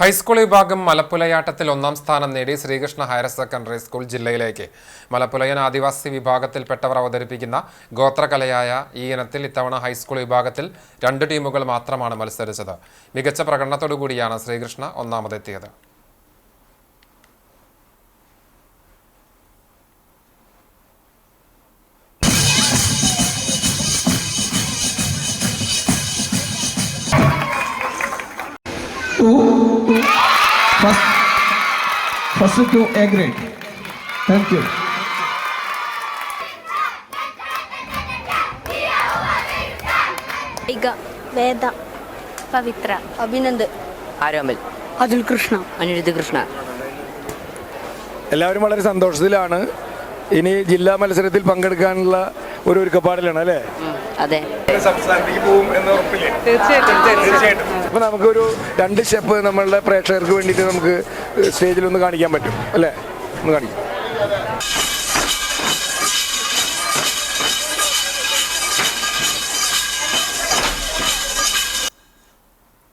High school വിഭാഗം മലപ്പുലയാട്ടത്തിൽ ഒന്നാം സ്ഥാനം നേടി ശ്രീകൃഷ്ണ ഹയർ സെക്കൻഡറി സ്കൂൾ ജില്ലയിലേക്ക്. മലപ്പുലയൻ ആദിവാസി വിഭാഗത്തിൽപ്പെട്ടവർ അവതരിപ്പിക്കുന്ന ഗോത്രകലയായ ഈ ഇനത്തിൽ ഇത്തവണ ഹൈസ്കൂൾ വിഭാഗത്തിൽ രണ്ട് ടീമുകൾ മാത്രമാണ് മത്സരിച്ചത്. മികച്ച പ്രകടനത്തോടുകൂടിയാണ് Sreekrishna ഒന്നാമതെത്തിയത്. two, two, first, first to A grade. Thank വേദ പവിത്ര അഭിനന്ദ്. ആരോമൽ. അതുൽ കൃഷ്ണ. അനിരുദ്ധ കൃഷ്ണ. എല്ലാവരും വളരെ സന്തോഷത്തിലാണ്. ഇനി ജില്ലാ മത്സരത്തിൽ പങ്കെടുക്കാനുള്ള ഒരു ഒരുക്കപ്പാടിലാണ് അല്ലേ? അതെ. സംസ്ഥാനത്തേക്ക് പോകും എന്ന് ഉറപ്പില്ലേ? തീർച്ചയായിട്ടും അപ്പൊ നമുക്കൊരു രണ്ട് സ്റ്റെപ്പ് നമ്മളുടെ പ്രേക്ഷകർക്ക് വേണ്ടിയിട്ട് നമുക്ക് സ്റ്റേജിൽ ഒന്ന് കാണിക്കാൻ പറ്റും അല്ലേ? ഒന്ന് കാണിക്കാം.